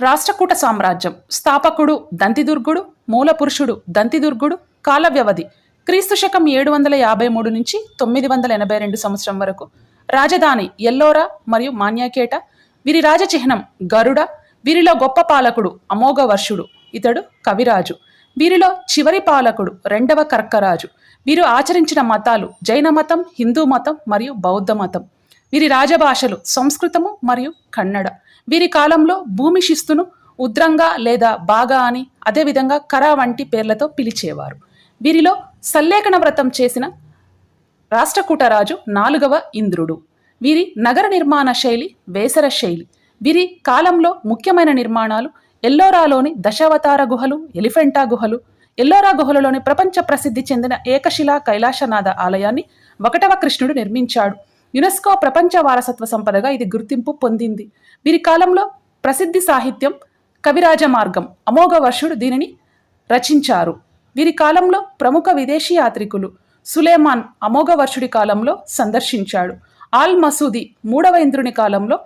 రాష్ట్రకూట సామ్రాజ్యం. స్థాపకుడు దంతిదుర్గుడు మూలపురుషుడు దంతిదుర్గుడు కాల వ్యవధి క్రీస్తు శకం ఏడు వందల యాభై మూడు నుంచి తొమ్మిది వందల ఎనభై రెండు సంవత్సరం వరకు. రాజధాని ఎల్లోరా మరియు మాన్యాకేట. వీరి రాజచిహ్నం గరుడ. వీరిలో గొప్ప పాలకుడు అమోఘవర్షుడు ఇతడు కవిరాజు. వీరిలో చివరి పాలకుడు రెండవ కర్కరాజు. వీరు ఆచరించిన మతాలు జైన మతం హిందూ మతం మరియు బౌద్ధ మతం. వీరి రాజభాషలు సంస్కృతము మరియు కన్నడ. వీరి కాలంలో భూమి శిస్తును ఉద్రంగా లేదా బాగా అని అదేవిధంగా కరా వంటి పేర్లతో పిలిచేవారు. వీరిలో సల్లేఖన వ్రతం చేసిన రాష్ట్రకూటరాజు నాలుగవ ఇంద్రుడు. వీరి నగర నిర్మాణ శైలి వేసర శైలి. వీరి కాలంలో ముఖ్యమైన నిర్మాణాలు ఎల్లోరాలోని దశావతార గుహలు ఎలిఫెంటా గుహలు. ఎల్లోరా గుహలలోని ప్రపంచ ప్రసిద్ధి చెందిన ఏకశిలా కైలాసనాథ ఆలయాన్ని ఒకటవ కృష్ణుడు నిర్మించాడు. యునెస్కో ప్రపంచ వారసత్వ సంపదగా ఇది గుర్తింపు పొందింది. వీరి కాలంలో ప్రసిద్ధి సాహిత్యం కవిరాజ మార్గం అమోఘ వర్షుడు దీనిని రచించారు. వీరి కాలంలో ప్రముఖ విదేశీ యాత్రికులు సులేమాన్ అమోఘ వర్షుడి కాలంలో సందర్శించాడు. ఆల్ మసూది మూడవ ఇంద్రుని కాలంలో